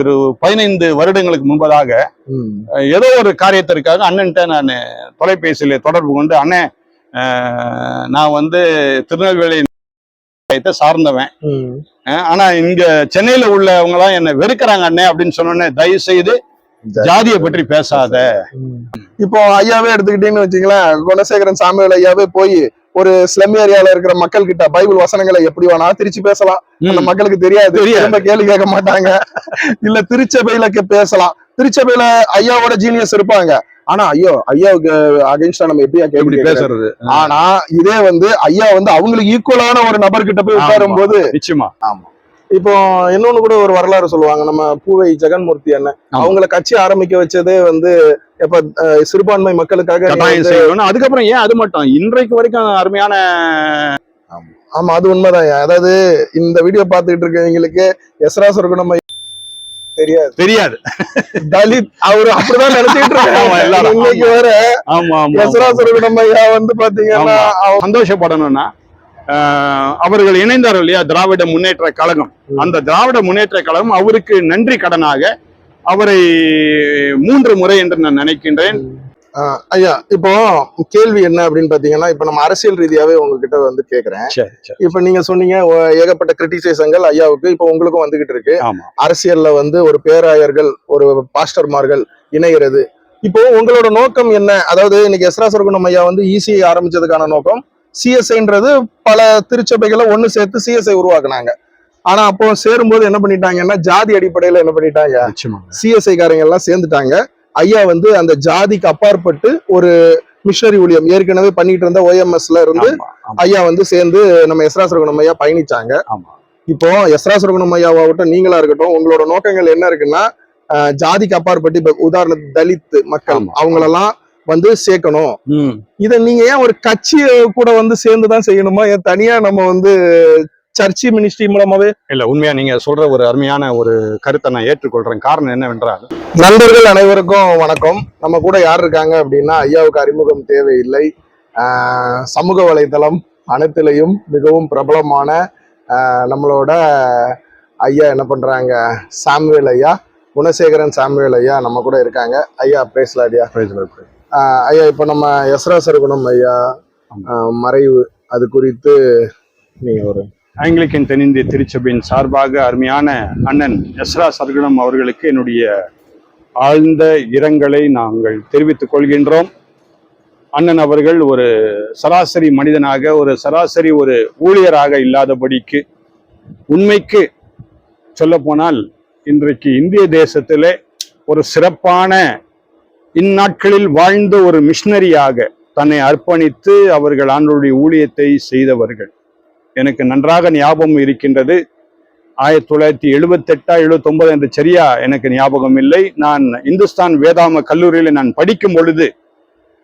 ஒரு பதினைந்து வருடங்களுக்கு முன்பதாக ஏதோ ஒரு காரியத்திற்காக அண்ணன்ட்ட நான் தொலைபேசியில தொடர்பு கொண்டு அண்ணே அஹ், நான் வந்து திருநெல்வேலி நிலையத்தை சார்ந்தவன். ஆனா இங்க சென்னையில உள்ளவங்க எல்லாம் என்ன வெறுக்கிறாங்க அண்ணே அப்படின்னு சொன்னோன்னே தயவு செய்து ஜாதியை பற்றி பேசாத. இப்போ ஐயாவே எடுத்துக்கிட்டீங்கன்னு வச்சுங்களேன் குணசேகரன் சாமிவேல் ஐயாவே போய் ஒரு ஸ்லம் ஏரியால இருக்கிற மக்கள் கிட்ட பைபிள் வசனங்களை எப்படி வேணா திருச்சி பேசலாம். அந்த. மக்களுக்கு தெரியாது. திரும்ப கேள்வி கேட்க மாட்டாங்க. இல்ல திருச்சபையில பேசலாம். திருச்சபையில ஐயாவோட ஜீனியஸ் இருப்பாங்க. ஆனா ஐயோ ஐயாவுக்கு அகைன்ஸ்டா நம்ம எப்படியா எப்படி கேள்வி பேசுறது. ஆனா இதே வந்து ஐயா வந்து அவங்களுக்கு ஈக்குவலான ஒரு நபர்கிட்ட போய் உட்காரும் போது நிச்சயமா. இப்போ இன்னொன்னு கூட ஒரு வரலாறு சொல்லுவாங்க. நம்ம பூவை ஜெகன்மூர்த்தி அண்ணன். அவங்கள கட்சி ஆரம்பிக்க வச்சதே வந்து எப்ப சிறுபான்மை மக்களுக்காக அதுக்கப்புறம் ஏன் அது மட்டும்? இன்றைக்கு வரைக்கும் அருமையான ஆமா. அது உண்மைதான். அதாவது இந்த வீடியோ பார்த்துக்கிட்டு இருக்கவங்களுக்கு எஸ்ரா சொர்க்குணம் தெரியாது. தெரியாது. தலித் அவரு அப்படிதான் நினைச்சிட்டு இருக்காங்க. இன்னைக்கு வர ஆமா ஆமா எஸ்ரா சொர்க்குணம் ஐயா வந்து பாத்தீங்கன்னா சந்தோஷப்படணும்னா அவர்கள் இணைந்தார்கள் இல்லையா? திராவிட முன்னேற்ற கழகம். அந்த திராவிட முன்னேற்ற கழகம் அவருக்கு நன்றி கடனாக அவரை மூன்று முறை என்று நான் நினைக்கின்றேன். ஐயா இப்போ கேள்வி என்ன அப்படின்னு பாத்தீங்கன்னா இப்ப நம்ம அரசியல் ரீதியாவே உங்ககிட்ட வந்து கேக்குறேன். இப்ப நீங்க சொன்னீங்க ஏகப்பட்ட கிரிட்டிசைசங்கள் ஐயாவுக்கு இப்ப உங்களுக்கும் வந்துகிட்டு இருக்கு. அரசியல்ல வந்து ஒரு பேராயர்கள் ஒரு பாஸ்டர்மார்கள் இணைகிறது. இப்போ உங்களோட நோக்கம் என்ன? அதாவது இன்னைக்கு எஸ்ரா சொர்க்குணம் ஐயா வந்து இசிஐ ஆரம்பிச்சதுக்கான நோக்கம் சிஎஸ்ஐன்றது பல திருச்சபைகளை ஒண்ணு சேர்த்து சிஎஸ்ஐ உருவாக்குனாங்க. ஆனா அப்போ சேரும்போது என்ன பண்ணிட்டாங்கன்னா ஜாதி அடிப்படையில என்ன பண்ணிட்டாங்க? சிஎஸ்ஐ காரங்க எல்லாம் சேர்ந்துட்டாங்க. ஐயா வந்து அந்த ஜாதிக்கு அப்பாற்பட்டு ஒரு மிஷனரி ஊழியம் ஏற்கனவே பண்ணிட்டு இருந்த ஓஎம்எஸ்ல இருந்து ஐயா வந்து சேர்ந்து நம்ம எஸ்ரா சுரகுணம் ஐயா பயணிச்சாங்க. இப்போ எஸ்ரா சுரகுணம் ஐயாவாகட்டும் நீங்களா இருக்கட்டும் உங்களோட நோக்கங்கள் என்ன இருக்குன்னா ஜாதிக்கு அப்பாற்பட்டு இப்ப உதாரணத்துக்கு தலித் மக்கள். அவங்களெல்லாம் வந்து சேர்க்கணும். இதை நீங்க ஏன் ஒரு கட்சியை கூட வந்து சேர்ந்து தான் செய்யணுமா? ஏன் தனியா நம்ம வந்து சர்ச்சி மினிஸ்ட்ரி மூலமாவே? இல்ல உண்மையா நீங்க சொல்ற ஒரு அருமையான ஒரு கருத்தை நான் ஏற்றுக்கொள்றேன். காரணம் என்னவென்றால் நண்பர்கள் அனைவருக்கும் வணக்கம். நம்ம கூட யார் இருக்காங்க அப்படின்னா ஐயாவுக்கு அறிமுகம் தேவையில்லை. சமூக வலைதளம் அனைத்திலையும் மிகவும் பிரபலமான நம்மளோட ஐயா என்ன பண்றாங்க? சாமுவேல் ஐயா குணசேகரன் சாமுவேல் ஐயா நம்ம கூட இருக்காங்க. ஐயா பேசலாம். ஐயா ஆஹ் ஐயா இப்போ நம்ம எஸ்ரா சருகுணம் ஐயா மறைவு. அது குறித்து நீங்கள் ஒரு ஆங்கிலிக்கன் தென்னிந்திய திருச்சபையின் சார்பாக அருமையான அண்ணன் எஸ்ரா சர்குணம் அவர்களுக்கு என்னுடைய ஆழ்ந்த இரங்கலை நாங்கள் தெரிவித்துக் கொள்கின்றோம். அண்ணன் அவர்கள் ஒரு சராசரி மனிதனாக ஒரு சராசரி ஒரு ஊழியராக இல்லாதபடிக்கு உண்மைக்கு சொல்லப்போனால் இன்றைக்கு இந்திய தேசத்திலே ஒரு சிறப்பான இந்நாட்களில் வாழ்ந்த ஒரு மிஷனரியாக தன்னை அர்ப்பணித்து அவர்கள் ஆண்டவருடைய ஊழியத்தை செய்தவர்கள். எனக்கு நன்றாக ஞாபகம் இருக்கின்றது. ஆயிரத்தி தொள்ளாயிரத்தி எழுபத்தெட்டா எழுபத்தொன்பது என்று சரியா எனக்கு ஞாபகம் இல்லை. நான் இந்துஸ்தான் வேதாம கல்லூரியில் நான் படிக்கும் பொழுது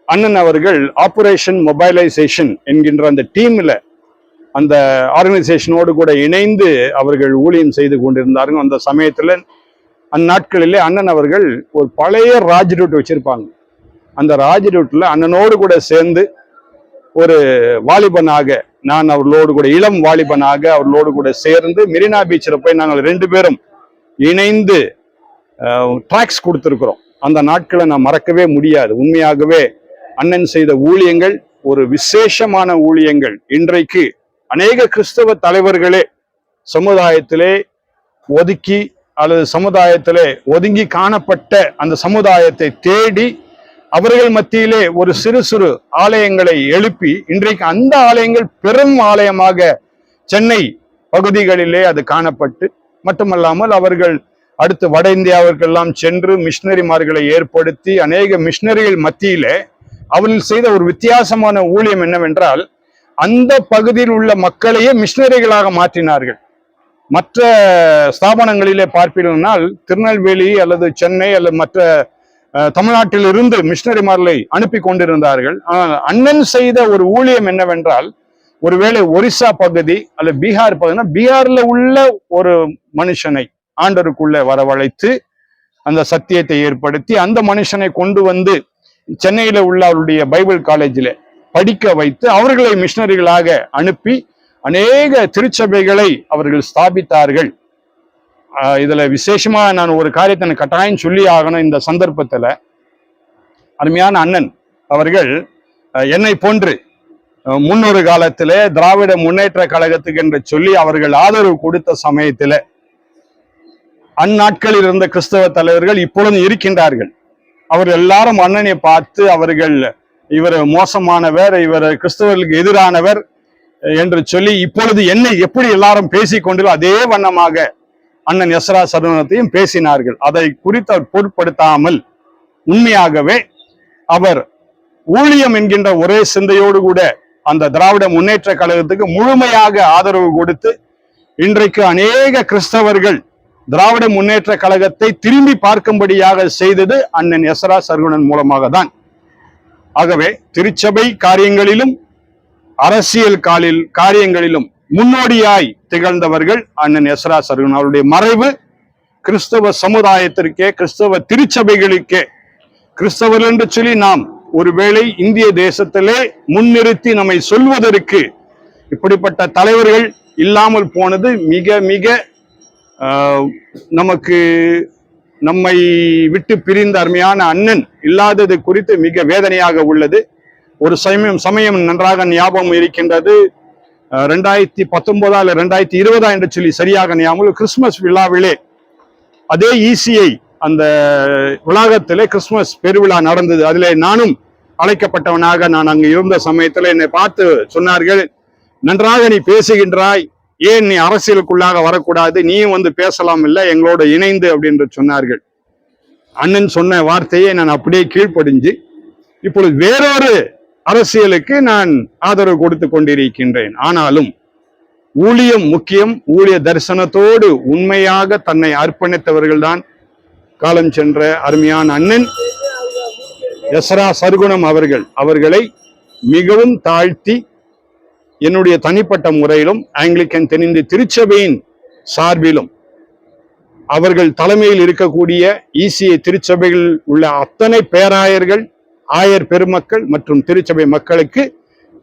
அண்ணன் அவர்கள் ஆபரேஷன் மொபைலைசேஷன் என்கின்ற அந்த டீம்ல அந்த ஆர்கனைசேஷனோடு கூட இணைந்து அவர்கள் ஊழியம் செய்து கொண்டிருந்தார்கள். அந்த சமயத்துல அந்நாட்களிலே அண்ணன் அவர்கள் ஒரு பழைய ராஜ் ரூட் வச்சிருப்பாங்க. அந்த ராஜ் ரூட்ல அண்ணனோடு கூட சேர்ந்து ஒரு வாலிபனாக நான் அவர்களோடு கூட இளம் வாலிபனாக அவர்களோடு கூட சேர்ந்து மெரினா பீச்சில் போய் நாங்கள் ரெண்டு பேரும் இணைந்து ட்ராக்ஸ் கொடுத்துருக்குறோம். அந்த நாட்களை நான் மறக்கவே முடியாது. உண்மையாகவே அண்ணன் செய்த ஊழியங்கள் ஒரு விசேஷமான ஊழியங்கள். இன்றைக்கு அநேக கிறிஸ்தவ தலைவர்களே சமுதாயத்திலே ஒதுக்கி அல்லது சமுதாயத்திலே ஒதுங்கி காணப்பட்ட அந்த சமுதாயத்தை தேடி அவர்கள் மத்தியிலே ஒரு சிறு சிறு ஆலயங்களை எழுப்பி இன்றைக்கு அந்த ஆலயங்கள் பெரும் ஆலயமாக சென்னை பகுதிகளிலே அது காணப்பட்டு மட்டுமல்லாமல் அவர்கள் அடுத்து வட இந்தியாவிற்கெல்லாம் சென்று மிஷினரிமார்களை ஏற்படுத்தி அநேக மிஷினரிகள் மத்தியிலே அவர்கள் செய்த ஒரு வித்தியாசமான ஊழியம் என்னவென்றால் அந்த பகுதியில் உள்ள மக்களையே மிஷினரிகளாக மாற்றினார்கள். மற்ற ஸ்தாபனங்களிலே பார்ப்பீர்கள்னால் திருநெல்வேலி அல்லது சென்னை அல்லது மற்ற அஹ், தமிழ்நாட்டிலிருந்து மிஷினரிமார்களை அனுப்பி கொண்டிருந்தார்கள். ஆனால் அண்ணன் செய்த ஒரு ஊழியம் என்னவென்றால் ஒருவேளை ஒரிசா பகுதி அல்லது பீகார் பகுதினா பீகார்ல உள்ள ஒரு மனுஷனை ஆண்டருக்குள்ள வரவழைத்து அந்த சத்தியத்தை ஏற்படுத்தி அந்த மனுஷனை கொண்டு வந்து சென்னையில உள்ள அவருடைய பைபிள் காலேஜில் படிக்க வைத்து அவர்களை மிஷினரிகளாக அனுப்பி அநேக திருச்சபைகளை அவர்கள் ஸ்தாபித்தார்கள். இதுல விசேஷமா நான் ஒரு காரியத்தை கட்டாயம் சொல்லி ஆகணும் இந்த சந்தர்ப்பத்துல. அருமையான அண்ணன் அவர்கள் என்னை போன்று முன்னொரு காலத்திலே திராவிட முன்னேற்ற கழகத்துக்கு என்று சொல்லி அவர்கள் ஆதரவு கொடுத்த சமயத்தில அந்நாட்களில் இருந்த கிறிஸ்தவ தலைவர்கள் இப்பொழுது இருக்கின்றார்கள். அவர் எல்லாரும் அண்ணனை பார்த்து அவர்கள் இவர் மோசமானவர் இவர் கிறிஸ்தவர்களுக்கு எதிரானவர் என்று சொல்லி இப்பொழுது என்னை எப்படி எல்லாரும் பேசிக்கொண்டு அதே வண்ணமாக அண்ணன் எஸ்ரா சதுரத்தையும் பேசினார்கள். அதை குறித்து அவர் பொருட்படுத்தாமல் உண்மையாகவே அவர் ஊழியம் என்கின்ற ஒரே சிந்தையோடு கூட அந்த திராவிட முன்னேற்ற கழகத்துக்கு முழுமையாக ஆதரவு கொடுத்து இன்றைக்கு அநேக கிறிஸ்தவர்கள் திராவிட முன்னேற்ற கழகத்தை திரும்பி பார்க்கும்படியாக செய்தது அண்ணன் எஸ்ரா சர்குணன் மூலமாக தான் ஆகவே திருச்சபை காரியங்களிலும் அரசியல் காலில் காரியங்களிலும் முன்னோடியாய் திகழ்ந்தவர்கள் அண்ணன் எஸ்ரா சருகன் அவருடைய மறைவு கிறிஸ்தவ சமுதாயத்திற்கே கிறிஸ்தவ திருச்சபைகளுக்கே. கிறிஸ்தவர் என்று சொல்லி நாம் ஒருவேளை இந்திய தேசத்திலே முன்னிறுத்தி நம்மை சொல்வதற்கு இப்படிப்பட்ட தலைவர்கள் இல்லாமல் போனது மிக மிக ஆஹ், நமக்கு நம்மை விட்டு பிரிந்த அருமையான அண்ணன் இல்லாதது குறித்து மிக வேதனையாக உள்ளது. ஒரு சமயம் சமயம் நன்றாக ஞாபகம் இருக்கின்றது. ரெண்டாயிரத்தி பத்தொன்பதா இல்லை ரெண்டாயிரத்தி இருபதா என்று சொல்லி சரியாக ஞாபகம் கிறிஸ்துமஸ் விழாவிலே அதே ஈசிஐ அந்த உலகத்திலே கிறிஸ்துமஸ் பெருவிழா நடந்தது. அதிலே நானும் அழைக்கப்பட்டவனாக நான் அங்கு இருந்த சமயத்தில் என்னை பார்த்து சொன்னார்கள் நன்றாக நீ பேசுகின்றாய். ஏன் நீ அரசியலுக்குள்ளாக வரக்கூடாது? நீயும் வந்து பேசலாம் இல்லை எங்களோட இணைந்து அப்படின்னு சொன்னார்கள். அண்ணன் சொன்ன வார்த்தையை நான் அப்படியே கீழ்ப்படிஞ்சு இப்பொழுது வேறொரு அரசியலுக்கு நான் ஆதரவு கொடுத்து கொண்டிருக்கின்றேன். ஆனாலும் ஊழியம் முக்கியம். ஊழிய தரிசனத்தோடு உண்மையாக தன்னை அர்ப்பணித்தவர்கள்தான் காலம் சென்ற அருமையான அண்ணன் எஸ்ரா சர்குணம் அவர்கள். அவர்களை மிகவும் தாழ்த்தி என்னுடைய தனிப்பட்ட முறையிலும் ஆங்கிலிக்கன் தென்னிந்திய திருச்சபையின் சார்பிலும் அவர்கள் தலைமையில் இருக்கக்கூடிய ஈசிய திருச்சபையில் உள்ள அத்தனை பேராயர்கள் ஆயர் பெருமக்கள் மற்றும் திருச்சபை மக்களுக்கு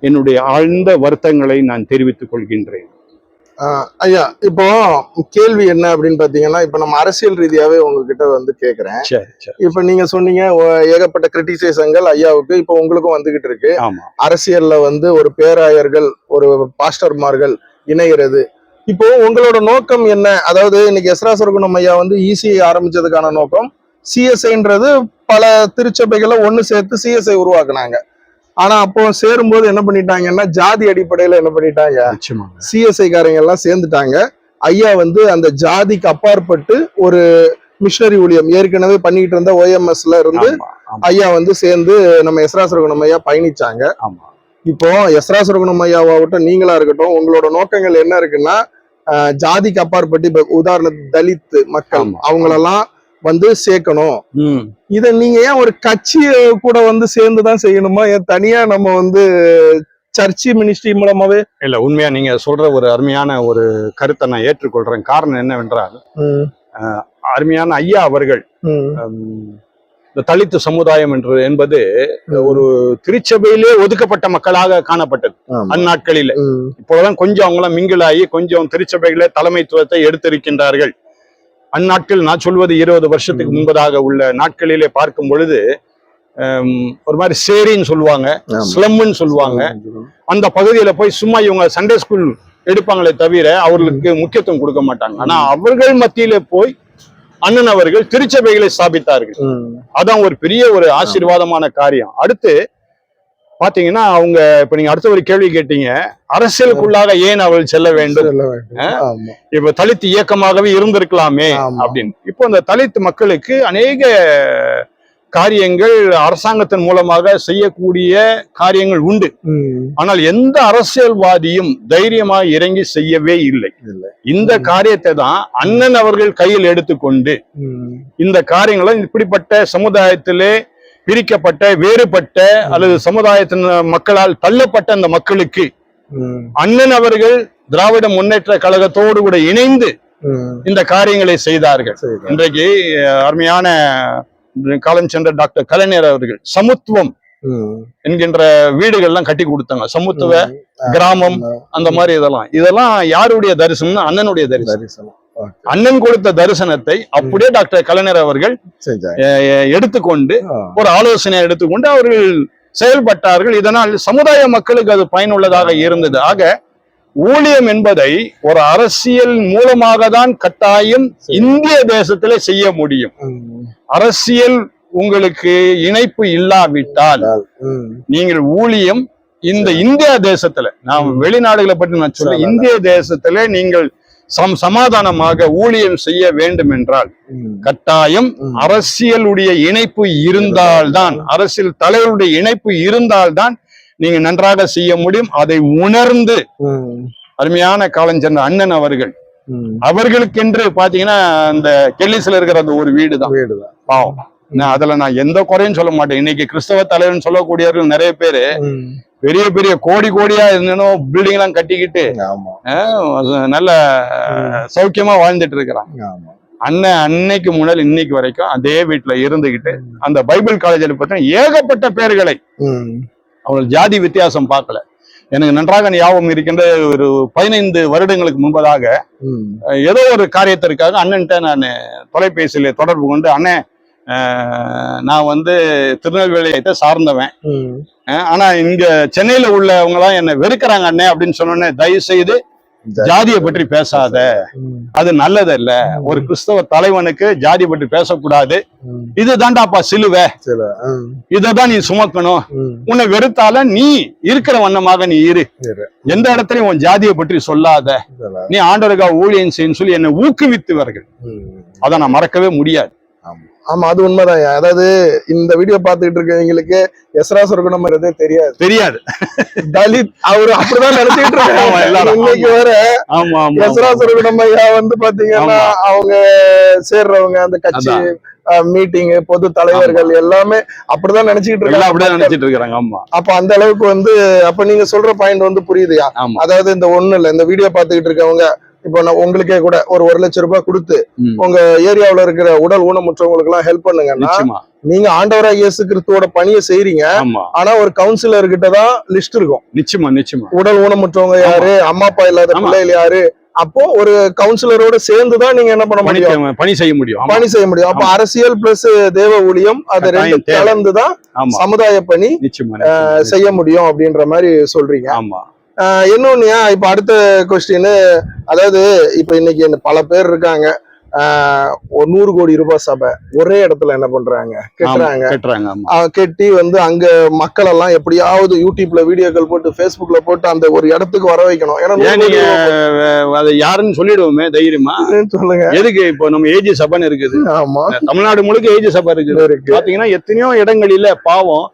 என்னுடைய ஆழ்ந்த வருத்தங்களை நான் தெரிவித்துக் கொள்கின்றேன். ஐயா இப்போ கேள்வி என்ன அப்படின்னு பாத்தீங்கன்னா இப்ப நம்ம அரசியல் ரீதியாவே உங்ககிட்ட வந்து கேக்குறேன். சரி சரி. இப்ப நீங்க சொன்னீங்க ஏகப்பட்ட கிரிட்டிசைசங்கள் ஐயாவுக்கு இப்போ உங்களுக்கும் வந்துகிட்டு இருக்கு. அரசியல்ல வந்து ஒரு பேராயர்கள் ஒரு பாஸ்டர்மார்கள் இணைகிறது. இப்போ உங்களோட நோக்கம் என்ன? அதாவது இன்னைக்கு எஸ்ரா சர்குணம் ஐயா வந்து இசிஐ ஆரம்பிச்சதுக்கான நோக்கம் சிஎஸ்ஐன்றது பல திருச்சபைகளை ஒண்ணு சேர்த்து சிஎஸ்ஐ உருவாக்குனாங்க. ஆனா அப்போ சேரும்போது என்ன பண்ணிட்டாங்கன்னா ஜாதி அடிப்படையில என்ன பண்ணிட்டாங்க? சிஎஸ்ஐ காரங்க எல்லாம் சேர்ந்துட்டாங்க. ஐயா வந்து அந்த ஜாதிக்கு அப்பாற்பட்டு ஒரு மிஷனரி ஊழியம் ஏற்கனவே பண்ணிட்டு இருந்த ஓஎம்எஸ்ல இருந்து ஐயா வந்து சேர்ந்து நம்ம எஸ்ரா சர்குணம் ஐயா பயணிச்சாங்க. இப்போ எஸ்ரா சுரகுணம் ஐயாவாகட்டும் நீங்களா இருக்கட்டும் உங்களோட நோக்கங்கள் என்ன இருக்குன்னா ஜாதிக்கு அப்பாற்பட்டு இப்ப உதாரணத்துக்கு தலித் மக்கள். அவங்களெல்லாம் வந்து சேர்க்கணும். இத நீங்க ஏன் ஒரு கட்சி கூட வந்து சேர்ந்து தான் செய்யணுமா? ஏன் தனியா நம்ம வந்து சர்ச்சி மினிஸ்ட்ரி மூலமாவே? இல்ல உண்மையா நீங்க சொல்ற ஒரு அருமையான ஒரு கருத்தை நான் ஏற்றுக்கொள்றேன். காரணம் என்னவென்றால் அருமையான ஐயா அவர்கள் இந்த தலித்து சமுதாயம் என்று என்பது. ஒரு திருச்சபையிலே ஒதுக்கப்பட்ட மக்களாக காணப்பட்டது. அந்நாட்களிலே. இப்போதான் கொஞ்சம் அவங்களாம் மிங்கிளாகி கொஞ்சம் திருச்சபைகளே தலைமைத்துவத்தை எடுத்திருக்கின்றார்கள். அந்நாட்கள் நான் சொல்வது இருபது வருஷத்துக்கு. முன்பதாக உள்ள நாட்களிலே பார்க்கும் பொழுது ஒரு மாதிரி சேரின்னு சொல்லுவாங்க. ஸ்லம்னு சொல்லுவாங்க. அந்த பகுதியில போய் சும்மா இவங்க சண்டே ஸ்கூல் எடுப்பாங்களே தவிர அவர்களுக்கு முக்கியத்துவம் கொடுக்க மாட்டாங்க. ஆனா அவர்கள் மத்தியிலே போய் அண்ணன் அவர்கள் திருச்சபைகளை ஸ்தாபித்தார்கள். அதான் ஒரு பெரிய ஒரு ஆசீர்வாதமான காரியம். அடுத்து பாத்தீங்கன்னா அவங்க இப்ப நீங்க அடுத்த ஒரு கேள்வி கேட்டீங்க. அரசியலுக்குள்ளாக ஏன் அவர்கள் செல்ல வேண்டும். இப்ப தலித் இயக்கமாகவே இருந்திருக்கலாமே. அப்படின்னு. இப்போ இந்த தலித் மக்களுக்கு அநேக காரியங்கள் அரசாங்கத்தின் மூலமாக செய்யக்கூடிய காரியங்கள் உண்டு. ஆனால் எந்த அரசியல்வாதியும் தைரியமாக இறங்கி செய்யவே இல்லை. இந்த காரியத்தை தான் அண்ணன் அவர்கள் கையில் எடுத்துக்கொண்டு இந்த காரியங்களை இப்படிப்பட்ட சமுதாயத்திலே பிரிக்கப்பட்ட வேறுபட்ட அல்லது சமுதாயத்தின் மக்களால் தள்ளப்பட்ட அந்த மக்களுக்கு அண்ணன் அவர்கள் திராவிட முன்னேற்ற கழகத்தோடு கூட இணைந்து. இந்த காரியங்களை செய்தார்கள். இன்றைக்கு அருமையான காலம் சென்ற டாக்டர் கலைஞர் அவர்கள் சமத்துவம் என்கின்ற வீடுகள்லாம் கட்டி கொடுத்தாங்க சமத்துவ. கிராமம். அந்த மாதிரி இதெல்லாம் இதெல்லாம் யாருடைய தரிசனம் அண்ணனுடைய தரிசனம். அண்ணன் கொடுத்த தரிசனத்தை அப்படியே டாக்டர் கலைஞர் அவர்கள் எடுத்துக்கொண்டு. ஒரு ஆலோசனை எடுத்துக்கொண்டு அவர்கள் செயல்பட்டார்கள். இதனால் சமுதாய மக்களுக்கு அது பயனுள்ளதாக இருந்தது. ஆக ஊழியம் என்பதை ஒரு அரசியல் மூலமாக தான் கட்டாயம் இந்திய தேசத்திலே செய்ய முடியும். அரசியல் உங்களுக்கு இணைப்பு இல்லாவிட்டால். நீங்கள் ஊழியம் இந்த இந்திய தேசத்துல நான் வெளிநாடுகளை பற்றி நான் சொல்ல. இந்திய தேசத்துல நீங்கள் சம் சமாதானமாக ஊழியம் செய்ய வேண்டும் என்றால். கட்டாயம். அரசியலுடைய இணைப்பு இருந்தால்தான் அரசியல் தலைவருடைய இணைப்பு இருந்தால்தான் நீங்க நன்றாக செய்ய முடியும் அதை உணர்ந்து. அருமையான காலஞ்சென்ற அண்ணன் அவர்கள். அவர்களுக்கென்று பாத்தீங்கன்னா அந்த கெல்லிஸ்ல இருக்கிற அந்த ஒரு வீடு தான் பாவம் நான் அதுல நான் எந்த குறையும் சொல்ல மாட்டேன் இன்னைக்கு கிறிஸ்தவ தலைவர்னு சொல்லக்கூடியவர்கள் நிறைய பேரு. பெரிய பெரிய கோடி கோடியா இருந்தனும் பில்டிங் எல்லாம் கட்டிக்கிட்டு நல்ல சௌக்கியமா வாழ்ந்துட்டு இருக்கிறாங்க ஆமா. அண்ணன் அன்னைக்கு முதல் இன்னைக்கு வரைக்கும் அதே வீட்டுல இருந்துகிட்டு அந்த பைபிள் காலேஜில் பார்த்தீங்கன்னா ஏகப்பட்ட பேர்களை. அவர்கள் ஜாதி வித்தியாசம் பார்க்கல. எனக்கு நன்றாக ஞாபகம் இருக்கின்ற ஒரு பதினைந்து வருடங்களுக்கு முன்பதாக ஏதோ ஒரு காரியத்திற்காக அண்ணன்ட்ட நான் தொலைபேசியில தொடர்பு கொண்டு அண்ணன் நான் வந்து திருநெல்வேலியை சார்ந்தவன். ஆனா இங்க சென்னையில உள்ளவங்க எல்லாம் என்ன வெறுக்கிறாங்க அண்ணே அப்படின்னு சொன்னோன்னே தயவு செய்து ஜாதியை பற்றி பேசாத. அது நல்லதல்ல. ஒரு கிறிஸ்தவ தலைவனுக்கு ஜாதி பற்றி பேசக்கூடாது. ம். இது தாண்டாப்பா சிலுவை. இதைதான் நீ சுமக்கணும். உன்னை வெறுத்தால நீ இருக்கிற வண்ணமாக நீ இரு. எந்த இடத்துலயும் உன் ஜாதியை பற்றி சொல்லாத. சில நீ ஆண்டவருக்கா ஊழியம் செய்யன்னு சொல்லி என்னை ஊக்குவித்துவார்கள். அதை நான் மறக்கவே முடியாது. ஆமா அது உண்மைதான். அதாவது இந்த வீடியோ பார்த்துக்கிட்டு இருக்கவங்களுக்கு எஸ்ரா சொர்க்கணும்ன்றதே தெரியாது. தெரியாது. தலித் அவரு அப்படிதான் நினைச்சிட்டு இருக்காங்க. இன்னைக்கு வர எஸ்ரா சொர்க்கணும் ஐயா வந்து பாத்தீங்கன்னா. அவங்க சேர்றவங்க அந்த கட்சி மீட்டிங் பொது தலைவர்கள் எல்லாமே அப்படிதான் நினைச்சிட்டு இருக்காங்க. நினைச்சிட்டு இருக்கிறாங்க ஆமா. அப்ப அந்த அளவுக்கு வந்து அப்ப நீங்க சொல்ற பாயிண்ட் வந்து புரியுதுயா? அதாவது இந்த ஒண்ணு இல்ல இந்த வீடியோ பார்த்துக்கிட்டு இருக்கவங்க இப்போ நான் உங்களுக்கே கூட ஒரு ஒரு லட்சம் ரூபாய் கொடுத்து. உங்க ஏரியாவுல இருக்கிற உடல் ஊனமுற்றவங்களுக்கு எல்லாம் ஹெல்ப் பண்ணுங்கன்னா நீங்க ஆண்டவராக இயேசு கிறிஸ்துவோட பணியை செய்றீங்க. ஆமா. ஆனா ஒரு கவுன்சிலர் கிட்ட தான் லிஸ்ட் இருக்கும். நிச்சயமா நிச்சயமா. உடல் ஊனமுற்றவங்க யாரு? அம்மா அப்பா இல்லாத. பிள்ளைகள் யாரு? அப்போ ஒரு கவுன்சிலரோட சேர்ந்து தான் நீங்க என்ன பண்ண பணி முடியும்? பணி செய்ய முடியும். பணி செய்ய முடியும். அப்ப அரசியல் பிளஸ் தேவ ஊழியம் அது கட்டாயம் ரெண்டு தேவை. கலந்துதான் ஆமா. சமுதாய பணி. செய்ய முடியும் அப்படின்ற மாதிரி சொல்றீங்க. ஆமா. இன்னொன்னுயா இப்போ அடுத்த கொஸ்டின் அதாவது இப்போ இன்னைக்கு பல பேர் இருக்காங்க. ஒரு நூறு கோடி ரூபாய் சபை ஒரே இடத்துல என்ன பண்றாங்க? கட்டுறாங்க. கட்டுறாங்க கெட்டி வந்து அங்க மக்கள் எல்லாம் எப்படியாவது யூடியூப்ல வீடியோக்கள் போட்டு Facebookல போட்டு அந்த ஒரு இடத்துக்கு வர வைக்கணும். ஏன்னா நீங்க அதை யாருன்னு சொல்லிடுவோமே தைரியமா? சொல்லுங்க. எதுக்கு இப்போ நம்ம ஏஜி சபைன்னு இருக்குது? ஆமா. தமிழ்நாடு முழுக்க ஏஜி சபை இருக்குது. இருக்கு பாத்தீங்கன்னா எத்தனையோ இடங்களில பாவம்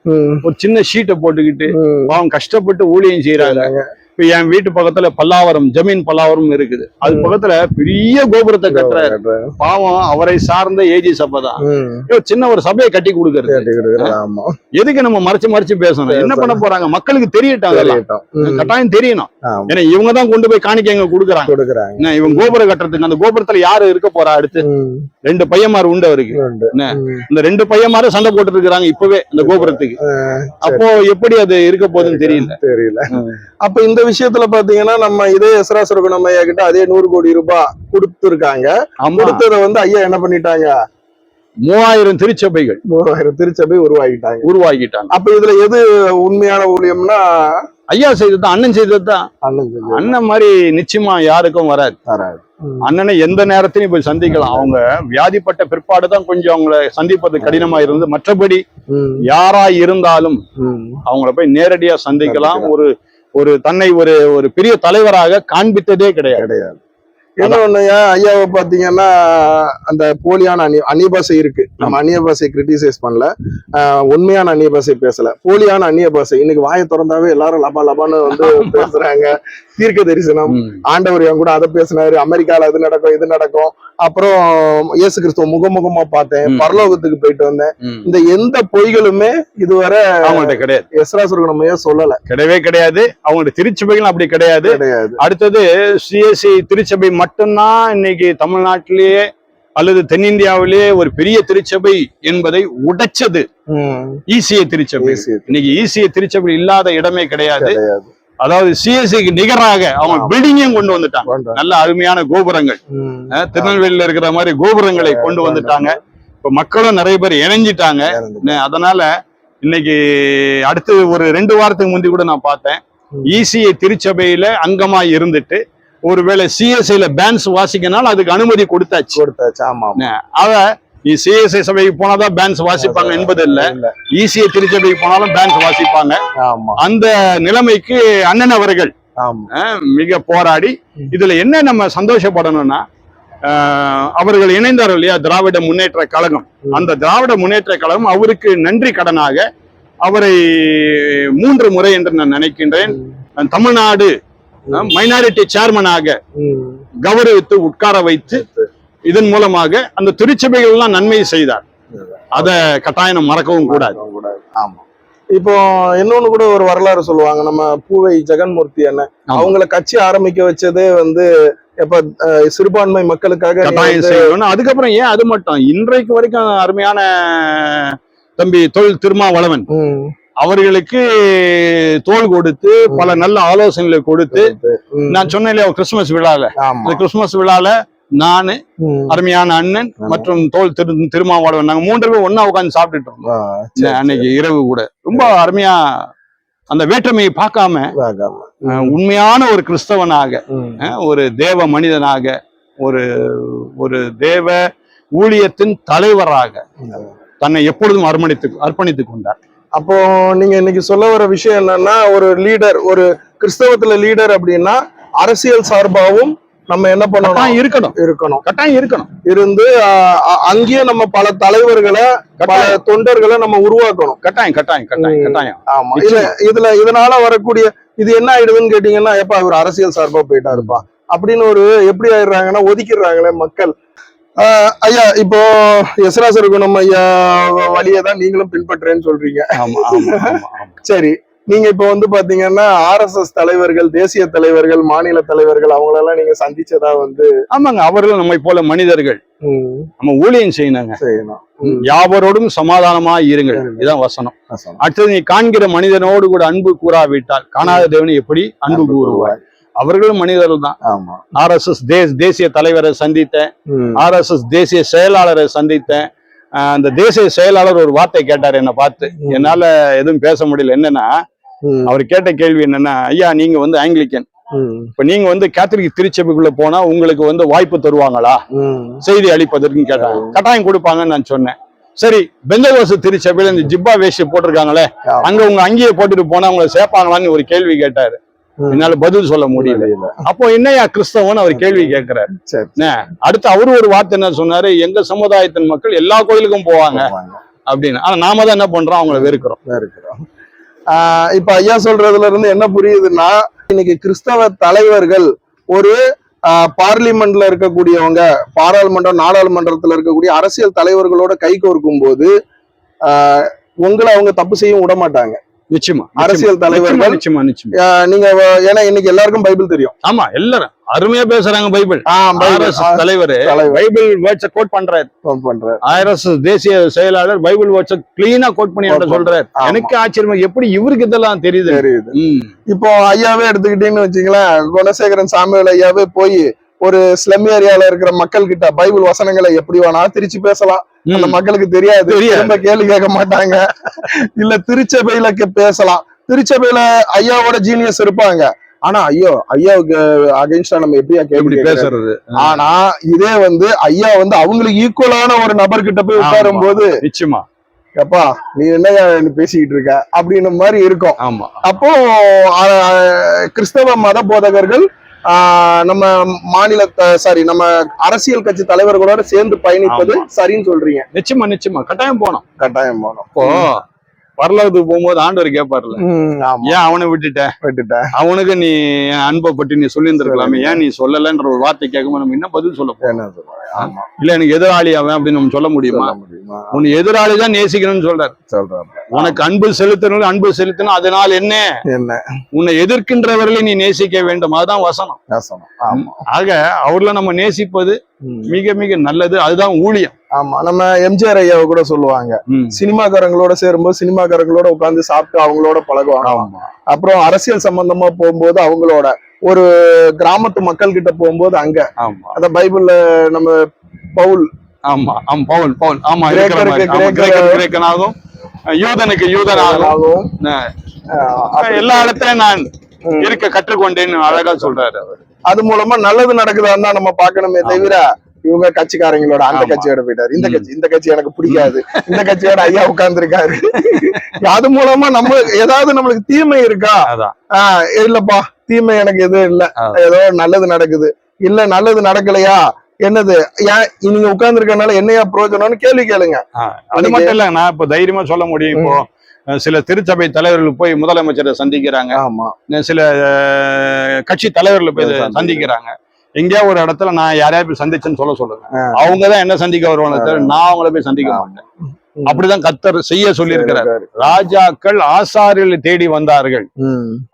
ஒரு சின்ன ஷீட்டை போட்டுக்கிட்டு. பாவம் கஷ்டப்பட்டு ஊழியம் செய்யறாங்க இப்ப என் வீட்டு பக்கத்துல பல்லாவரம் ஜமீன் பல்லாவரம் இருக்குது. அது. பக்கத்துல பெரிய கோபுரத்தை கட்டுறாரு பாவம் அவரை சார்ந்த ஏஜி சபை தான். சின்ன ஒரு சபையை கட்டி கொடுக்கறது. எதுக்கு நம்ம மறைச்சு மறைச்சு பேசணும்? என்ன பண்ண போறாங்க? மக்களுக்கு. ம், கட்டாயம் தெரியணும். ஏன்னா இவங்க தான் கொண்டு போய் காணிக்க எங்க கொடுக்குறாங்க. என்ன, இவன் கோபுரம் கட்டுறதுக்கு அந்த கோபுரத்துல யாரு இருக்க போறா அடுத்து? ரெண்டு பையன்மார் உண்டு அவருக்கு. இந்த ரெண்டு பையன்மாரும் சண்டை போட்டு இருக்கிறாங்க இப்பவே இந்த கோபுரத்துக்கு. அப்போ எப்படி அது இருக்க போகுதுன்னு தெரியல. தெரியல. அப்ப இந்த விஷயத்துல பாத்தீங்கன்னா நம்ம இதே எஸ்ரா சுரகுணம் ஐயா கிட்ட அதே நூறு கோடி ரூபாய் கொடுத்துருக்காங்க. கொடுத்தத வந்து ஐயா என்ன பண்ணிட்டாங்க? மூவாயிரம் திருச்சபைகள் மூவாயிரம் திருச்சபை உருவாக்கிட்டாங்க. உருவாக்கிட்டாங்க. அப்ப இதுல எது உண்மையான ஊழியம்னா? ஐயா செய்ததுதான் அண்ணன் அண்ணன் செஞ்சது. அண்ணன் மாதிரி நிச்சயமா யாருக்கும் வராது. தராது. ம், அண்ணனை எந்த நேரத்திலையும் போய் சந்திக்கலாம். அவங்க வியாதிப்பட்ட பிற்பாடு தான் கொஞ்சம் அவங்கள சந்திப்பது கடினமா இருந்து மற்றபடி யாரா இருந்தாலும். அவங்கள போய் நேரடியா சந்திக்கலாம். ஒரு ஒரு தன்னை ஒரு ஒரு பெரிய தலைவராக காண்பித்ததே கிடையாது. கிடையாது. இன்னொன்னு ஏன் ஐயாவை பாத்தீங்கன்னா அந்த போலியான அந்நிய அந்நிய பாஷை இருக்கு. நம்ம அந்நிய பாஷை கிரிட்டிசைஸ் பண்ணல. உண்மையான அந்நிய பாஷை பேசல. போலியான அந்நிய பாஷை இன்னைக்கு வாயை திறந்தாவே எல்லாரும் லபா லபான்னு வந்து பேசுறாங்க. தீர்க்க தரிசனம். ஆண்டவர் என் கூட அதை பேசினாரு. அமெரிக்கால அது நடக்கும் இது நடக்கும். அப்புறம் இயேசு கிறிஸ்துவ முகமுகமா பார்த்தேன். பரலோகத்துக்கு போயிட்டு வந்தேன். இந்த எந்த பொய்களுமே இதுவரை அவங்கள்ட்ட கிடையாது. எஸ்ரா சுருகணமையா சொல்லல. கிடையவே கிடையாது. அவங்களோட திருச்சபைகள் அப்படி கிடையாது. அடுத்தது சிஎஸ்சி திருச்சபை மட்டும்தான் இன்னைக்கு தமிழ்நாட்டிலேயே அல்லது தென்னிந்தியாவிலேயே ஒரு பெரிய திருச்சபை என்பதை உடைச்சது. ஈசிய திருச்சபை. இன்னைக்கு ஈசிய திருச்சபை இல்லாத இடமே கிடையாது. அதாவது சிஎஸ்சிக்கு நிகராக அவங்க. பில்டிங்கையும் கொண்டு வந்துட்டாங்க. நல்ல அருமையான கோபுரங்கள். திருநெல்வேலியில இருக்கிற மாதிரி கோபுரங்களை கொண்டு வந்துட்டாங்க. இப்ப மக்களும் நிறைய பேர் இணைஞ்சிட்டாங்க. அதனால இன்னைக்கு அடுத்து ஒரு ரெண்டு வாரத்துக்கு முந்தி கூட நான் பார்த்தேன். இசிஐ திருச்சபையில அங்கமா இருந்துட்டு ஒருவேளை சிஎஸ்ஐல பேன்ஸ் வாசிக்கனால அதுக்கு அனுமதி கொடுத்தாச்சு. கொடுத்தாச்சு. ஆமா ஆமா. நீ சிஎஸ்ஐ சபைக்கு போனாதான் பேன்ஸ் வாசிப்பாங்க என்பது இல்ல. இசிஐ திருச்சபைக்கு போனாலும் பேன்ஸ் வாசிப்பாங்க. அந்த நிலைமைக்கு அண்ணன் அவர்கள் மிக போராடி இதுல என்ன நம்ம சந்தோஷப்படணும்னா அவர்கள் இணைந்தார்கள் இல்லையா திராவிட முன்னேற்ற கழகம். அந்த திராவிட முன்னேற்ற கழகம் அவருக்கு நன்றி கடனாக அவரை மூன்று முறை என்று நான் நினைக்கின்றேன். தமிழ்நாடு மைனாரிட்டி சேர்மனாக. கௌரவித்து உட்கார வைத்து. இதன் மூலமாக அந்த திருச்சபைகள் எல்லாம் நன்மை செய்தார். அத கட்டாயம் மறக்கவும் கூடாது. கூடாது. ஆமா. இப்போ இன்னொன்னு கூட ஒரு வரலாறு சொல்லுவாங்க. நம்ம பூவை ஜெகன்மூர்த்தி அண்ணன் ஆமா. அவங்கள கட்சி ஆரம்பிக்க வச்சதே வந்து எப்ப அஹ், சிறுபான்மை மக்களுக்காக அதுக்கப்புறம் ஏன் அது மட்டும்? இன்றைக்கு வரைக்கும் அருமையான தம்பி தொழில் திருமாவளவன். அவர்களுக்கு தோள் கொடுத்து பல நல்ல ஆலோசனைகளை கொடுத்து. நான் சொன்னேன் இல்லையா கிறிஸ்துமஸ் விழால? கிறிஸ்துமஸ் விழால நானு. அருமையான அண்ணன். மற்றும் தோல் திரு திருமாவளவன். நாங்க மூன்று பேரும் ஒண்ணா உட்கார்ந்து சாப்பிட்டுட்டு இருந்தோம். அன்னைக்கு இரவு கூட. ரொம்ப அருமையா அந்த வேற்றுமையை பார்க்காம உண்மையான ஒரு கிறிஸ்தவனாக ஒரு தேவ மனிதனாக ஒரு ஒரு தேவ ஊழியத்தின் தலைவராக தன்னை எப்பொழுதும் அர்ப்பணித்து அர்ப்பணித்துக் கொண்டார். அப்போ நீங்க இன்னைக்கு சொல்ல வர விஷயம் என்னன்னா ஒரு லீடர் ஒரு கிறிஸ்தவத்துல லீடர் அப்படின்னா அரசியல் சார்பாவும் நம்ம என்ன பண்ணணும்? இருக்கணும். இருக்கணும். கட்டாயம் இருக்கணும். இருந்து அங்கேயே நம்ம பல தலைவர்களை பல தொண்டர்களை நம்ம உருவாக்கணும். கட்டாயம் கட்டாயம் கட்டாயம். கட்டாயம். ஆமா. இதுல இதுல இதனால வரக்கூடிய இது என்ன ஆயிடுதுன்னு கேட்டீங்கன்னா எப்ப அவர் அரசியல் சார்பா போயிட்டாருப்பா. அப்படின்னு ஒரு எப்படி ஆயிடுறாங்கன்னா ஒதுக்கிடுறாங்களே மக்கள். ஐயா இப்போ எஸ்ராசர் குணம் ஐயா வழியை தான் நீங்களும் பின்பற்றுறேன்னு சொல்றீங்க. சரி. நீங்க இப்ப வந்து பாத்தீங்கன்னா ஆர்எஸ்எஸ் தலைவர்கள் தேசிய தலைவர்கள் மாநில தலைவர்கள் அவங்களெல்லாம் நீங்க சந்திச்சதா வந்து ஆமாங்க அவர்களும் நம்மை போல மனிதர்கள். நம்ம ஊழியம் செய்யணுங்க. செய்யணும். யாவரோடும் சமாதானமா இருங்கள். இதான் வசனம். அடுத்தது நீ காண்கிற மனிதனோடு கூட அன்பு கூறாவிட்டால் காணாத தேவனை எப்படி அன்பு கூறுவாய்? அவர்களும் மனிதர்கள் தான் ஆமா. ஆர்எஸ்எஸ் தேசிய தலைவரை சந்தித்தேன். ம், ஆர்எஸ்எஸ் தேசிய செயலாளரை சந்தித்தேன். அந்த தேசிய செயலாளர் ஒரு வார்த்தை கேட்டார் என்னை பார்த்து. என்னால எதுவும் பேச முடியல. என்னன்னா அவர் கேட்ட கேள்வி என்னன்னா ஐயா நீங்க வந்து ஆங்கிலிக்கன். இப்ப நீங்க வந்து கேத்தலிக் திருச்சபைக்குள்ள போனா உங்களுக்கு வந்து வாய்ப்பு தருவாங்களா? செய்தி அளிப்பதற்குன்னு கேட்டாங்க கட்டாயம் கொடுப்பாங்கன்னு நான் சொன்னேன். சரி பெந்தகோசு திருச்சபையில இந்த ஜிப்பா வேஷ்டி போட்டிருக்காங்களே. அங்க உங்க அங்கேயே போட்டுட்டு போனா உங்களை சேர்ப்பாங்களான்னு ஒரு கேள்வி கேட்டாரு. என்னால பதில் சொல்ல முடியல. அப்போ என்னையா கிறிஸ்தவன் அவர் கேள்வி கேட்கிறாரு அடுத்து அவரு ஒரு வார்த்தை என்ன சொன்னாரு? எங்க சமுதாயத்தின் மக்கள் எல்லா கோயிலுக்கும் போவாங்க. அப்படின்னு. ஆனா நாம தான் என்ன பண்றோம்? அவங்கள வெறுக்கிறோம். இப்ப ஐயா சொல்றதுல இருந்து என்ன புரியுதுன்னா இன்னைக்கு கிறிஸ்தவ தலைவர்கள் ஒரு பார்லிமெண்ட்ல இருக்கக்கூடியவங்க பாராளுமன்றம் நாடாளுமன்றத்துல இருக்கக்கூடிய அரசியல் தலைவர்களோட கை கோர்க்கும் போது உங்களை அவங்க தப்பு செய்யும் விட மாட்டாங்க நிச்சயமா அரசியல் தலைவர்கள் நிச்சயமா நிச்சயமா. நீங்க ஏன்னா இன்னைக்கு எல்லாருக்கும் பைபிள் தெரியும். ஆமா எல்லாரும். அருமையா பேசுறாங்க பைபிள். தலைவர் பைபிள் வேர்ட்ஸ கோட் பண்றாரு. பண்றாரு. ஆர்எஸ்எஸ் தேசிய செயலாளர் பைபிள் வேர்ட்ஸ கிளீனா கோட் பண்ணி சொல்றாரு. எனக்கு ஆச்சரியமா எப்படி இவருக்கு இதெல்லாம் தெரியுது? தெரியுது. இப்போ ஐயாவே எடுத்துக்கிட்டீங்கன்னு வச்சுங்களேன் குணசேகரன் சாமுவேல் ஐயாவே போய் ஒரு ஸ்லம் ஏரியால இருக்கிற மக்கள் கிட்ட பைபிள் வசனங்களை எப்படி வேணா திருச்சி பேசலாம். அந்த. மக்களுக்கு தெரியாது. திரும்ப கேள்வி கேட்க மாட்டாங்க. இல்ல திருச்சபையில பேசலாம். திருச்சபையில ஐயாவோட ஜீனியஸ் இருப்பாங்க. ஆனா ஐயோ ஐயாவுக்கு அகைன்ஸ்டா நம்ம எப்படியா கேள்வி? பேசுறது. ஆனா இதே வந்து ஐயா வந்து அவங்களுக்கு ஈக்குவலான ஒரு நபர்கிட்ட போய் உட்காரும் போது நிச்சயமா. எப்பா நீ என்னையா நீ பேசிக்கிட்டு இருக்க? அப்படின்னு மாதிரி இருக்கும். ஆமா. அப்போ கிறிஸ்தவ மத போதகர்கள் நம்ம மாநில சாரி நம்ம அரசியல் கட்சி தலைவர்களோட சேர்ந்து பயணிப்பது. சரின்னு சொல்றீங்க. நிச்சயமா நிச்சயமா. கட்டாயம் போனோம் கட்டாயம் போனோம் இப்போ பரலோகத்துக்கு போகும்போது ஆண்டவர் கேட்பார்ல ஏன் அவனை விட்டுட்ட? விட்டுட்டேன் அவனுக்கு நீ அன்பை பற்றி நீ சொல்லியிருந்திருக்கலாமே. ஏன் நீ சொல்லலைன்ற ஒரு வார்த்தை கேட்கும்போது நம்ம என்ன பதில் சொல்ல போறோம். இல்ல எனக்கு எதிராளி அவன் அப்படின்னு நம்ம சொல்ல முடியுமா? சொல்ல முடியும்? உன் எதிராளி தான் நேசிக்கணும்னு சொல்றாரு. சொல்றாரு. உனக்கு அன்பு செலுத்தணும் அன்பு செலுத்தணும் அதனால் என்ன? என்ன? உன்னை எதிர்க்கின்றவர்களை நீ நேசிக்க வேண்டும். அதுதான் வசனம். ஆமா. ஆக அவர்ல நம்ம நேசிப்பது. மிக மிக நல்லது. அதுதான் ஊழியம். ஆமா. நம்ம எம்ஜிஆர் ஐயாவை கூட சொல்லுவாங்க. சினிமாக்காரங்களோட சேரும்போது சினிமாக்காரங்களோட உட்கார்ந்து சாப்பிட்டு அவங்களோட பழகுவாங்க. அப்புறம் அரசியல் சம்பந்தமா போகும்போது அவங்களோட ஒரு கிராமத்து மக்கள் கிட்ட போகும்போது அங்க. அத பைபிள்ல நம்ம பவுல். ஆமா. ஆமா பவுல் பவுல். ஆமா கிரேக்கனாகும். யூதனுக்கு அப்ப- எல்லா இடத்துலயும் நான் இருக்க கற்றுக்கொண்டேன்னு அழகா சொல்றாரு அவர். அது மூலமா நல்லது நடக்குதான்னு தான் நம்ம பார்க்கணுமே தவிர இவங்க கட்சிக்காரங்களோட அந்த. கட்சியோட போயிட்டாரு. இந்த. கட்சி இந்த கட்சி எனக்கு பிடிக்காது. இந்த கட்சியோட ஐயா உட்கார்ந்துருக்காரு. அது மூலமா நம்ம ஏதாவது நம்மளுக்கு தீமை இருக்கா? ஆஹ் இல்லப்பா தீமை எனக்கு எதுவும் இல்ல. ஏதோ நல்லது நடக்குது. இல்ல நல்லது நடக்கலையா? என்னது? நீங்க உட்கார்ந்துருக்கனால என்னையா பிரயோஜனம்னு கேள்வி கேளுங்க. அது மட்டும் இல்ல நான் இப்ப தைரியமா சொல்ல முடியும். இப்போ சில திருச்சபை தலைவர்கள் போய் முதலமைச்சரை சந்திக்கிறாங்க. ஆமா. சில கட்சி தலைவர்கள் போய் சந்திக்கிறாங்க. எங்கேயா ஒரு இடத்துல நான் யாரையா போய் சந்திச்சேன்னு சொல்ல சொல்லுங்க. ஆ. அவங்க தான் என்ன சந்திக்க வருவாங்க நான் அவங்கள போய் சந்திக்க மாட்டேன். அப்படிதான் கத்தர் செய்ய சொல்லியிருக்கிறார். ராஜாக்கள் ஆசாரியர்களை தேடி வந்தார்கள்.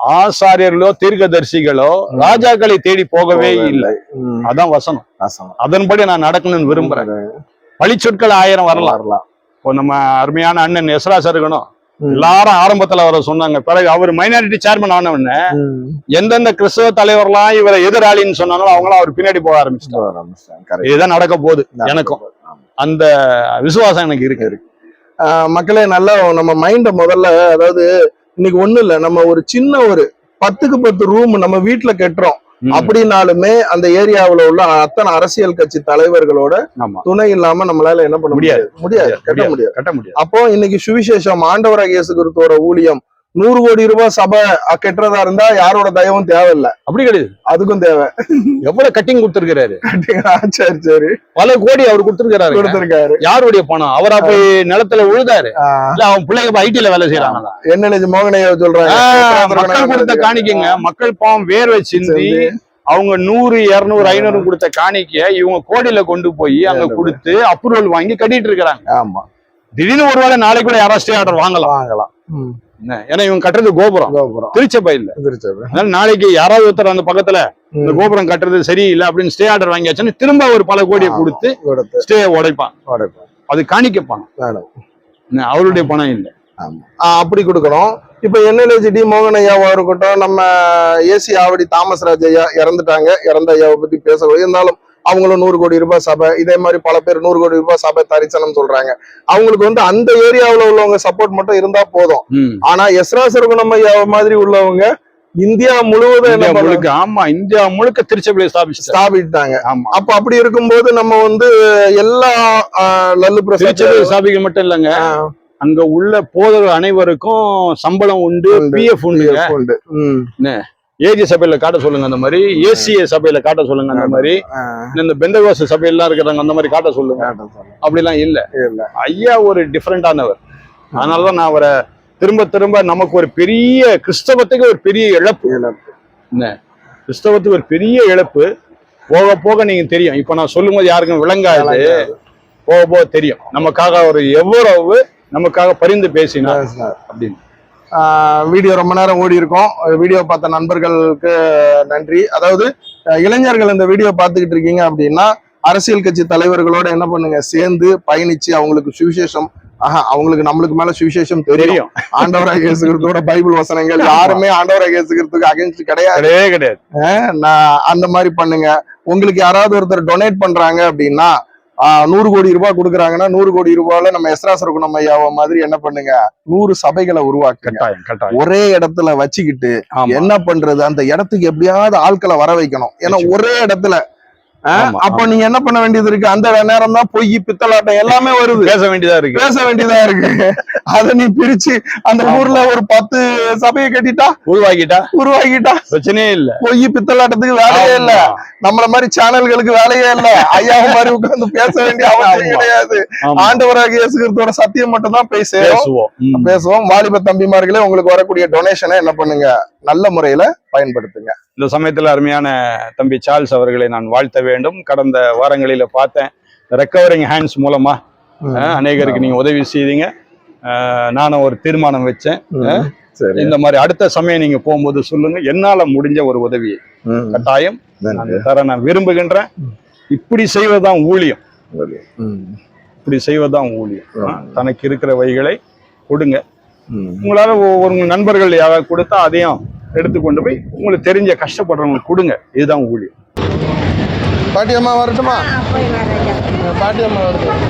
ஆசாரியர்களோ தீர்க்கதரிசிகளோ ராஜாக்களை தேடி போகவே இல்லை. அதான் வசனம். அதன்படி நான் நடக்கணும்னு விரும்புறேன். பழிச்சொற்கள் ஆயிரம் வரலாம். வரலாம். இப்போ நம்ம அருமையான அண்ணன் எஸ்ராஸ் இருக்கணும். ம். எல்லாரும் ஆரம்பத்துல அவரை சொன்னாங்க. பிறகு அவர் மைனாரிட்டி சேர்மன் ஆன உடனே ம். எந்தெந்த கிறிஸ்தவ தலைவர்லாம் இவரை எதிராளின்னு சொன்னாங்களோ அவங்களாம் அவர் பின்னாடி போக ஆரம்பிச்சிட்டாங்க. இதுதான் நடக்க போகுது எனக்கும். அந்த விசுவாசம் எனக்கு இருக்கு. ஆஹ் மக்களே நல்லா நம்ம மைண்ட முதல்ல அதாவது இன்னைக்கு ஒண்ணு இல்ல நம்ம ஒரு சின்ன ஒரு பத்துக்கு பத்து ரூம் நம்ம வீட்டுல கட்டுறோம். அப்படின்னாலுமே அந்த ஏரியாவுல உள்ள அத்தனை அரசியல் கட்சி தலைவர்களோட துணை இல்லாம நம்மளால என்ன பண்ண முடியாது. முடியாது. முடியாது. கட்ட முடியாது. கட்ட முடியாது. அப்போ இன்னைக்கு சுவிசேஷம் ஆண்டவராக இயேசு கிறிஸ்துவோட ஊழியம் நூறு கோடி ரூபாய் சபை கட்டுறதா இருந்தா யாரோட தயவும் தேவையில்லை. அப்படி கிடையாது. அதுக்கும் தேவை. எவ்வளவு கட்டிங் கொடுத்திருக்கிறாரு? சரி சரி. பல கோடி அவர் கொடுத்திருக்கிறாரு கொடுத்திருக்காரு. யாருடைய பணம்? அவரா போய் நிலத்துல விழுதாரு ஆஹ், இல்ல அவன் பிள்ளைங்க ஐடில வேலை செய்யறாங்க என்ன நிஜ மோகனையா சொல்றாங்க மக்கள் கொடுத்த காணிக்கைங்க. மக்கள் பாவம் வேர்வை சிந்தி அவங்க நூறு இருநூறு ஐநூறு கொடுத்த காணிக்கைய இவங்க கோடியில கொண்டு போய் அங்க கொடுத்து அப்ரூவல் வாங்கி கட்டிட்டு இருக்கிறாங்க. ஆமா. திடீர்னு ஒருவேளை நாளைக்கு கூட யாராவது ஸ்டே ஆர்டர் வாங்கலாம். வாங்கலாம்? ஏன்னா இவங்க கட்டுறது கோபுரம். கோபுரம். திருச்சபை இல்ல திருச்சபை. அதனால நாளைக்கு யாராவது ஒருத்தர் அந்த பக்கத்துல இந்த. கோபுரம் கட்டுறது சரியில்லை அப்படின்னு ஸ்டே ஆர்டர் வாங்கியாச்சுன்னு திரும்ப ஒரு பல கோடியை. கொடுத்து ஸ்டே உடைப்பான். உடைப்போம். அது காணிக்க பணம் அவருடைய பணம் இல்ல. அப்படி கொடுக்கணும். இப்ப என்எல்ஏஜி டி மோகன் ஐயாவா இருக்கட்டும் நம்ம ஏசி ஆவடி தாமஸ் ராஜ் ஐயா இறந்துட்டாங்க. இறந்த ஐயாவை பத்தி பேசக்கூடாது. இருந்தாலும் அவங்களும் நூறு கோடி ரூபாய் சபை இதே மாதிரி பல பேர் நூறு கோடி ரூபாய் சபை தரிசனம் சொல்றாங்க. அவங்களுக்கு வந்து அந்த ஏரியாவுல உள்ளவங்க சப்போர்ட் மட்டும் இருந்தா போதும். ஆனா எஸ்ரா சரகுணம் மாதிரி உள்ளவங்க இந்தியா முழுவதும் என்ன முழுக்க ஆமா இந்தியா முழுக்க திருச்சபையை ஸ்தாபிச்சிட்டார் ஸ்தாபிட்டாங்க ஆமா. அப்ப அப்படி இருக்கும்போது நம்ம வந்து எல்லா லல்லு பிரசாத் ஸ்தாபிக்க மட்டும் இல்லைங்க. அங்க உள்ள போதர் அனைவருக்கும் சம்பளம் உண்டு. பிஎஃப் உண்டு. ஏஜி சபையில காட்ட சொல்லுங்க அந்த மாதிரி ஏசிஏ சபையில காட்ட சொல்லுங்க அந்த மாதிரி இந்த பெந்தகோச சபையெல்லாம் இருக்கிறாங்க அந்த மாதிரி காட்ட சொல்லுங்க. அப்படிலாம் இல்ல. இல்ல. ஐயா ஒரு டிஃப்ரெண்டானவர் அதனாலதான் நான் அவரை திரும்ப திரும்ப நமக்கு ஒரு பெரிய கிறிஸ்தவத்துக்கு ஒரு பெரிய இழப்பு. இல்ல. கிறிஸ்தவத்துக்கு ஒரு பெரிய இழப்பு. போக போக நீங்க தெரியும். இப்ப நான் சொல்லும்போது யாருக்கும் விளங்காது. போக போக தெரியும். நமக்காக ஒரு எவ்வளவு நமக்காக பரிந்து பேசினார். அப்படின்னு. வீடியோ ரொம்ப நேரம் ஓடி இருக்கும். வீடியோ பார்த்த நண்பர்களுக்கு நன்றி. அதாவது இளைஞர்கள் இந்த வீடியோ பார்த்துக்கிட்டு இருக்கீங்க அப்படின்னா அரசியல் கட்சி தலைவர்களோட என்ன பண்ணுங்க? சேர்ந்து பயணிச்சு அவங்களுக்கு சுவிசேஷம் ஆஹா அவங்களுக்கு நம்மளுக்கு மேல சுவிசேஷம் தெரியும். ஆண்டவராக இயேசுகிறதோட பைபிள் வசனங்கள் யாருமே ஆண்டவராக இயேசுகிறதுக்கு அகைன்ஸ்ட் கிடையாது. கிடையாது. நான் அந்த மாதிரி பண்ணுங்க. உங்களுக்கு யாராவது ஒருத்தர் டொனேட் பண்றாங்க அப்படின்னா நூறு கோடி ரூபாய் கொடுக்குறாங்கன்னா நூறு கோடி ரூபாயில நம்ம எஸ்ரா சரகுணம் ஐயாவை மாதிரி என்ன பண்ணுங்க? நூறு சபைகளை கட்டாயம் ஒரே இடத்துல வச்சுக்கிட்டு. என்ன பண்றது? அந்த இடத்துக்கு எப்படியாவது ஆட்களை வர வைக்கணும். ஏன்னா. ஒரே இடத்துல அப்ப நீங்க என்ன பண்ண வேண்டியது இருக்கு? அந்த நேரம் தான் பொய் பித்தலாட்டம் எல்லாமே வருது. பேச வேண்டியதா இருக்கு. பேச வேண்டியதா இருக்கு. அத நீ பிரிச்சு அந்த. ஊர்ல ஒரு பத்து சபையை கட்டிட்டா? உருவாக்கிட்டா? உருவாக்கிட்டா? பிரச்சனையே இல்ல. பொய் பித்தலாட்டத்துக்கு வேலையே இல்ல. நம்மள மாதிரி சேனல்களுக்கு வேலையே இல்ல. ஐயா மாதிரி உட்கார்ந்து பேச வேண்டிய அவசியம். கிடையாது. ஆண்டவராக இயேசுகிறதோட சத்தியம் மட்டும் தான் பேசுவோம். பேசுவோம். வாலிப தம்பிமார்களே உங்களுக்கு வரக்கூடிய டொனேஷனை என்ன பண்ணுங்க? நல்ல முறையில பயன்படுத்துங்க. இந்த சமயத்துல அருமையான தம்பி சார்ல்ஸ் அவர்களை நான் வாழ்த்த வேண்டும். கடந்த வாரங்களில பார்த்தேன். ரெக்கவரிங் ஹேண்ட்ஸ் மூலமா அநேகருக்கு நீங்க உதவி செய்தீங்க. நானும் ஒரு தீர்மானம் வச்சேன். இந்த மாதிரி அடுத்த சமயம் நீங்க போகும்போது சொல்லுங்க. என்னால முடிஞ்ச ஒரு உதவியை. கட்டாயம் தர நான் விரும்புகின்றேன். இப்படி செய்வதுதான் ஊழியம். இப்படி செய்வதுதான் ஊழியம். தனக்கு இருக்கிற வைகளை கொடுங்க. உங்களால ஒரு நண்பர்கள் யாராவது கொடுத்தா அதையும் எடுத்துக்கொண்டு போய் உங்களுக்கு தெரிஞ்ச கஷ்டப்படுறவங்களுக்கு கொடுங்க. இதுதான் ஊழியம். பாட்டியம்மா வரட்டுமா? பாட்டியம்மா வரட்டும்.